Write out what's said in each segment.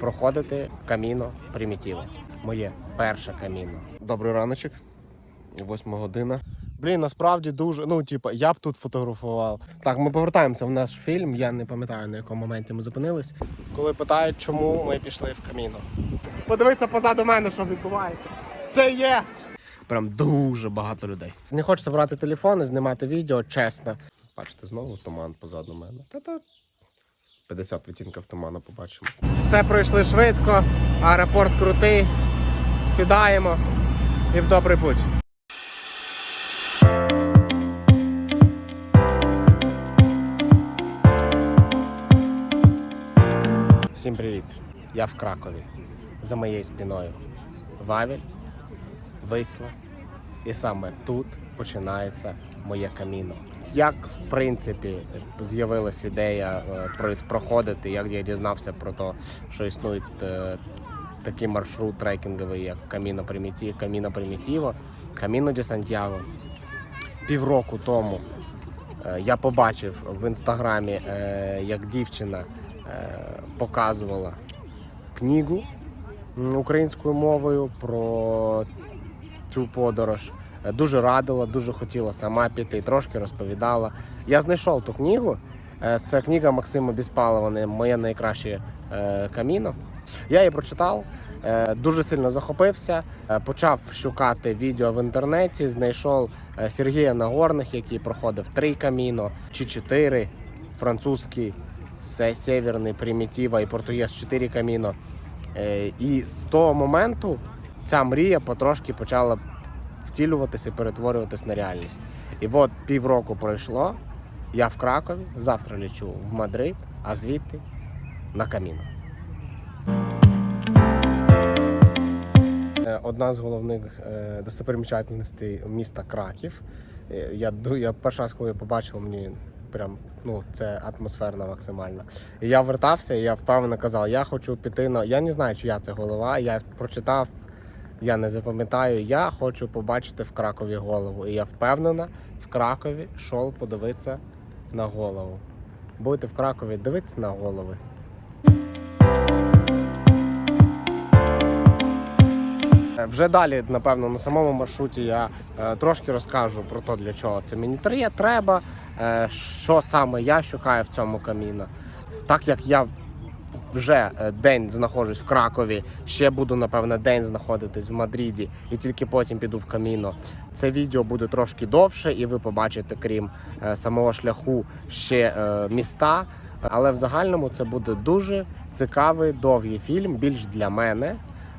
проходити каміно примітиво. Моє перше каміно. Добрий раночок. Восьма година. Блін, насправді дуже. Ну, типу, я б тут фотографував. Так, ми повертаємося в наш фільм. Я не пам'ятаю на якому моменті ми зупинились. Коли питають, чому ми пішли в каміно. Подивіться позаду мене, що відбувається. Це є. Прям дуже багато людей. Не хочеться брати телефон і знімати відео, чесно. Бачите, знову туман позаду мене. Та-та. 50 відтінків туману побачимо. Все пройшли швидко, аеропорт крутий. Сідаємо і в добрий путь. Всім привіт! Я в Кракові. За моєю спиною Вавель, Висла. І саме тут починається моє каміно. Як в принципі з'явилася ідея е, про- проходити, як я дізнався про те, що існує е, такий маршрут трекінговий, як Каміно Примітіво, Каміно Примітіво, Каміно Ді Сантьяго. Півроку тому е, я побачив в інстаграмі, як дівчина показувала книгу українською мовою про цю подорож. Дуже радила, дуже хотіла сама піти, трошки розповідала. Я знайшов ту книгу. Е, Це книга Максима Біспалова Моє найкраще е, каміно. Я її прочитав, е, дуже сильно захопився. Почав шукати відео в інтернеті. Знайшов Сергія Нагорних, який проходив три каміно чи чотири французький, се- северний, примітива і португез чотири каміно. І з того моменту ця мрія потрошки почала втілюватися і перетворюватись на реальність. І от півроку пройшло. Я в Кракові, завтра лечу в Мадрид, а звідти на каміно. Е, Одна з головних е, достопримічательностей міста Краків. Е, Я, я перший раз, коли я побачив, мені прям ну, це атмосферно максимально. І я вертався, і я впевнено казав, я хочу піти на. Я не знаю, чия це голова. Я прочитав, я не запам'ятаю. Я хочу побачити в Кракові голову. І я впевнена, в Кракові йшов подивитися на голову. Будете в Кракові дивитися на голови. Е, Вже далі, напевно, на самому маршруті я е, трошки розкажу про те, для чого це мені тре- треба, е, що саме я шукаю в цьому каміно. Так як я вже е, день знаходжусь в Кракові, ще буду, напевно, день знаходитись в Мадриді і тільки потім піду в каміно. Це відео буде трошки довше, і ви побачите, крім е, самого шляху, ще е, міста. Але в загальному це буде дуже цікавий довгий фільм, більш для мене,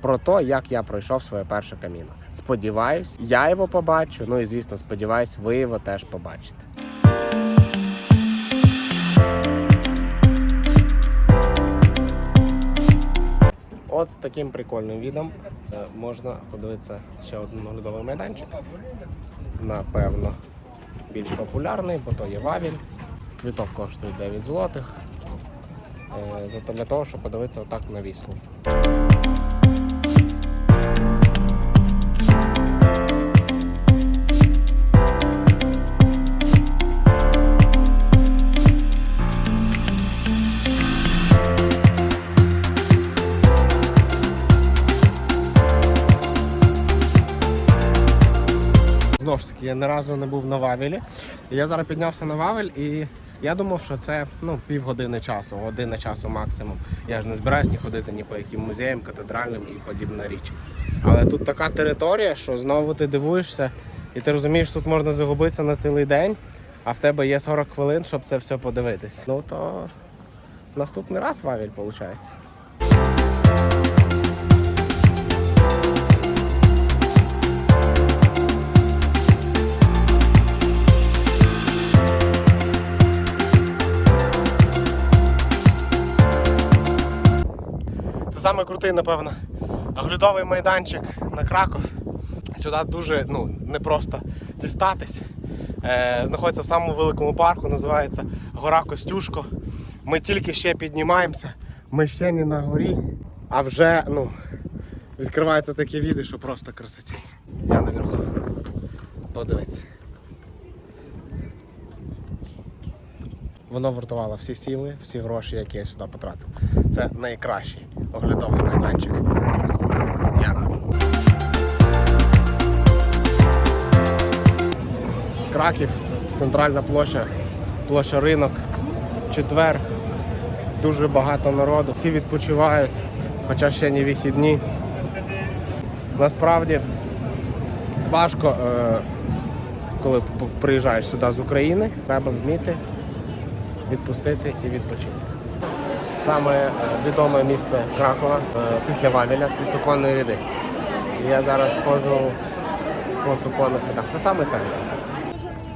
про те, як я пройшов своє перше каміно. Сподіваюсь, я його побачу. Ну і звісно, сподіваюсь, ви його теж побачите. От з таким прикольним відом е, можна подивитися ще один оглядовий майданчик. Напевно, більш популярний, бо то є Вавіль. Квіток коштує 9 злотих. Е, Зато для того, щоб подивитися отак на віслу. Знову ж таки, я ні разу не був на Вавелі. І я зараз піднявся на Вавель і я думав, що це ну, півгодини часу, година часу максимум. Я ж не збираюсь ні ходити ні по яким музеям, катедральним і подібна річ. Але тут така територія, що знову ти дивуєшся, і ти розумієш, тут можна загубитися на цілий день, а в тебе є 40 хвилин, щоб це все подивитись. Ну то наступний раз Вавель, виходить. Саме крутий, напевно, оглядовий майданчик на Краков. Сюди дуже ну, непросто дістатись. Е, знаходиться в самому великому парку, називається Гора Костюшко. Ми тільки ще піднімаємося, ми ще не на горі, а вже ну, відкриваються такі віди, що просто красоті. Я наверху. Подивіться. Воно вартувало всі сіли, всі гроші, які я сюди потратив. Це найкращий оглядовий майданчик. Я радий. Краків, центральна площа, площа ринок, четвер. Дуже багато народу. Всі відпочивають, хоча ще не вихідні. Насправді важко, е, коли приїжджаєш сюди з України, треба вміти відпустити і відпочити. Саме е, відоме місто Кракова е, після Вавеля це суконні ряди. Я зараз ходжу по суконних рядах. Це саме центр.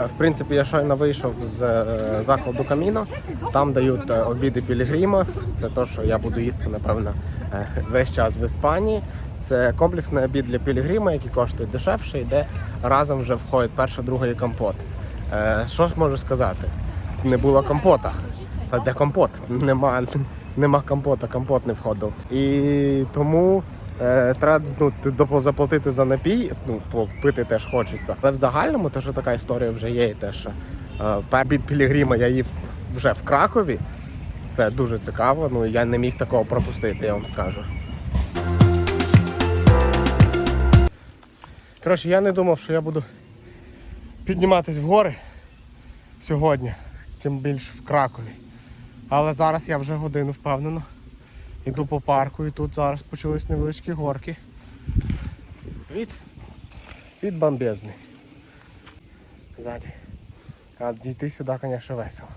Е, В принципі, я щойно вийшов з закладу Каміно. Там дають обіди пілігримів. Це те, що я буду їсти, напевно, весь час в Іспанії. Це комплексний обід для пілігрима, який коштує дешевше, і де разом вже входить перша, друга і компот. Що ж можу сказати? Не було компота. А де компот? Нема, нема компота, компот не входив. І тому е, треба ну, ти заплатити за напій, ну, попити теж хочеться. Але в загальному те, що така історія вже є, і те, що е, від Пілігрима я їв вже в Кракові. Це дуже цікаво. Ну я не міг такого пропустити, я вам скажу. Коротше, я не думав, що я буду підніматись в гори сьогодні, тим більш в Кракові. Але зараз я вже годину впевнено. Іду по парку і тут зараз почались невеличкі горки. Від, від бомбезний. Ззаді. А дійти сюди, звісно, весело.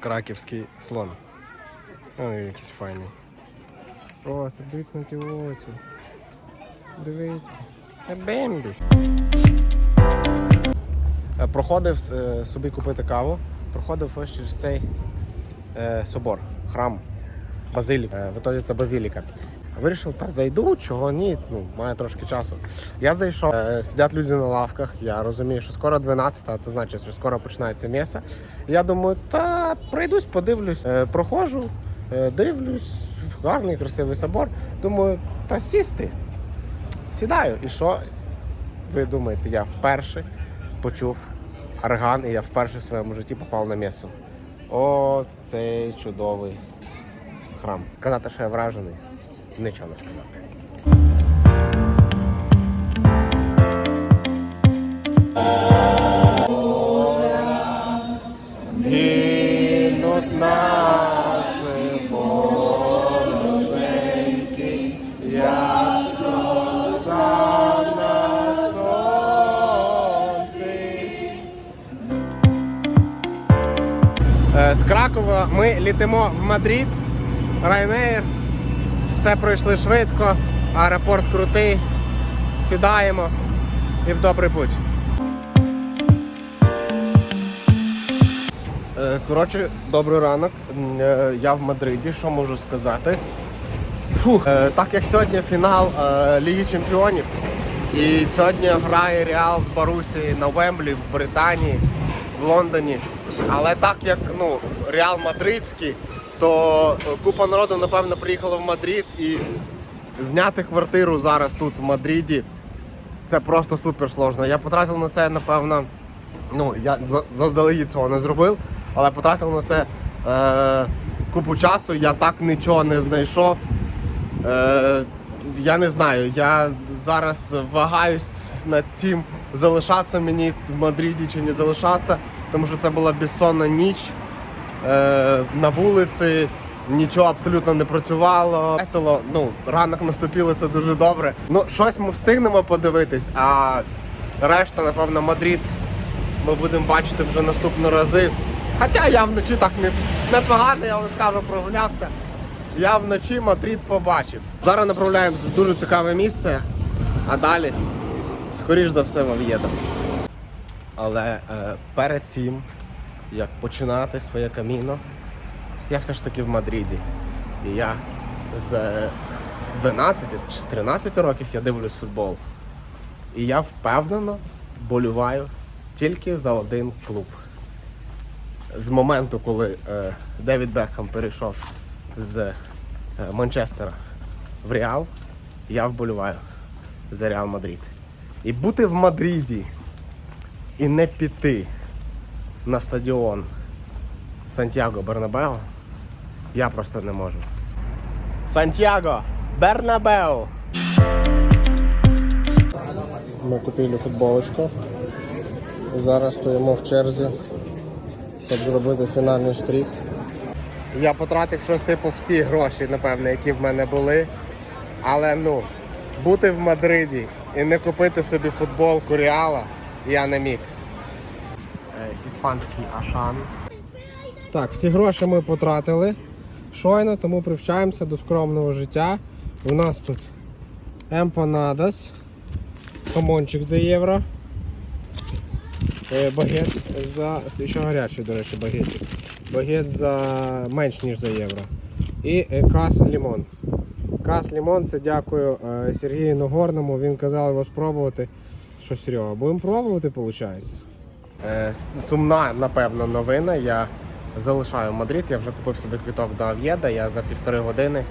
Краківський слон. Ой, якийсь файний. Просто дивіться на ті очі. Дивіться. Це Бембі. Е, Проходив е, собі купити каву. Проходив ось через цей е, собор, храм, базилік. В ітоді це базиліка. Вирішив, та зайду, чого ні, ну, має трошки часу. Я зайшов, сидять люди на лавках, я розумію, що скоро 12, а це значить, що скоро починається м'ясо. Я думаю, та пройдусь, подивлюсь, проходжу, дивлюсь, гарний, красивий собор. Думаю, та сісти. Сідаю. І що ви думаєте, я вперше почув орган, і я вперше в своєму житті попав на м'ясо. О, цей чудовий храм. Казати, що я вражений, нічого не сказати. Кракова ми літимо в Мадрид, Ryanair. Все пройшли швидко, аеропорт крутий. Сідаємо і в добрий путь. Е, Коротше, добрий ранок. Е, Я в Мадриді, що можу сказати. Фух, е, так як сьогодні фінал Ліги Чемпіонів, і сьогодні грає Реал з Барусі на Вемблі в Британії, в Лондоні. Але так як ну, Реал Мадридський, то е, купа народу, напевно, приїхала в Мадрид і зняти квартиру зараз тут в Мадриді. Це просто супер сложно. Я потратив на це, напевно, ну, я заздалегідь цього не зробив, але потратив на це е, купу часу, я так нічого не знайшов. Е, я не знаю, я зараз вагаюсь над тим, залишатися мені в Мадриді чи не залишатися, тому що це була безсонна ніч е, на вулиці. Нічого абсолютно не працювало. Весело, ну, ранок наступило, це дуже добре. Ну, щось ми встигнемо подивитись, а решта, напевно, Мадрид ми будемо бачити вже наступні рази. Хоча я вночі так не, непогано, я вам скажу, прогулявся. Я вночі Мадрид побачив. Зараз направляємося в дуже цікаве місце, а далі, скоріш за все, в Ов'єдо. Але е, перед тим, як починати своє каміно, я все ж таки в Мадриді. І я з е, 12 чи з 13 років я дивлюсь футбол. І я впевнено болюваю тільки за один клуб. З моменту, коли е, Девід Бекхам перейшов з е, Манчестера в Реал, я вболіваю за Реал Мадрид. І бути в Мадриді і не піти на стадіон Сантьяго Бернабео я просто не можу. Сантьяго Бернабео! Ми купили футболочку. Зараз стоїмо в черзі, щоб зробити фінальний штрих. Я потратив щось типу всі гроші, напевне, які в мене були. Але ну, бути в Мадриді і не купити собі футболку Реала я не міг. Е, Іспанський Ашан. Так, всі гроші ми потратили щойно, тому привчаємося до скромного життя. У нас тут емпанадас, хамончик за євро. Е, Багет за. Ще гарячий, до речі, багетик. Багет за менш ніж за євро. І е, кас лімон. Кас лімон, це дякую Сергію Нагорному. Він казав його спробувати. Що Серега, будемо пробувати, виходить? Е, сумна, напевно, новина. Я залишаю Мадрид. Я вже купив собі квіток до Ав'єда. Я за півтори години,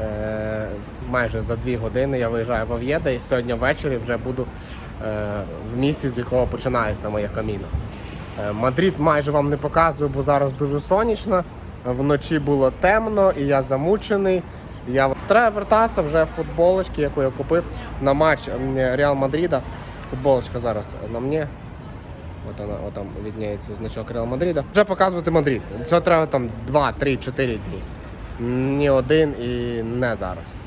е, майже за дві години я виїжджаю в Ав'єда і сьогодні ввечері вже буду е, в місці, з якого починається моє каміно. Е, Мадрид майже вам не показую, бо зараз дуже сонячно. Вночі було темно і я замучений. Я треба вертатися вже в футболочки, яку я купив на матч Реал Мадрида. Футболочка зараз на мені. От вона, от там відняється значок Реал Мадрида. Вже показувати Мадрид. Цього треба там 2, 3, 4 дні. Ні один і не зараз.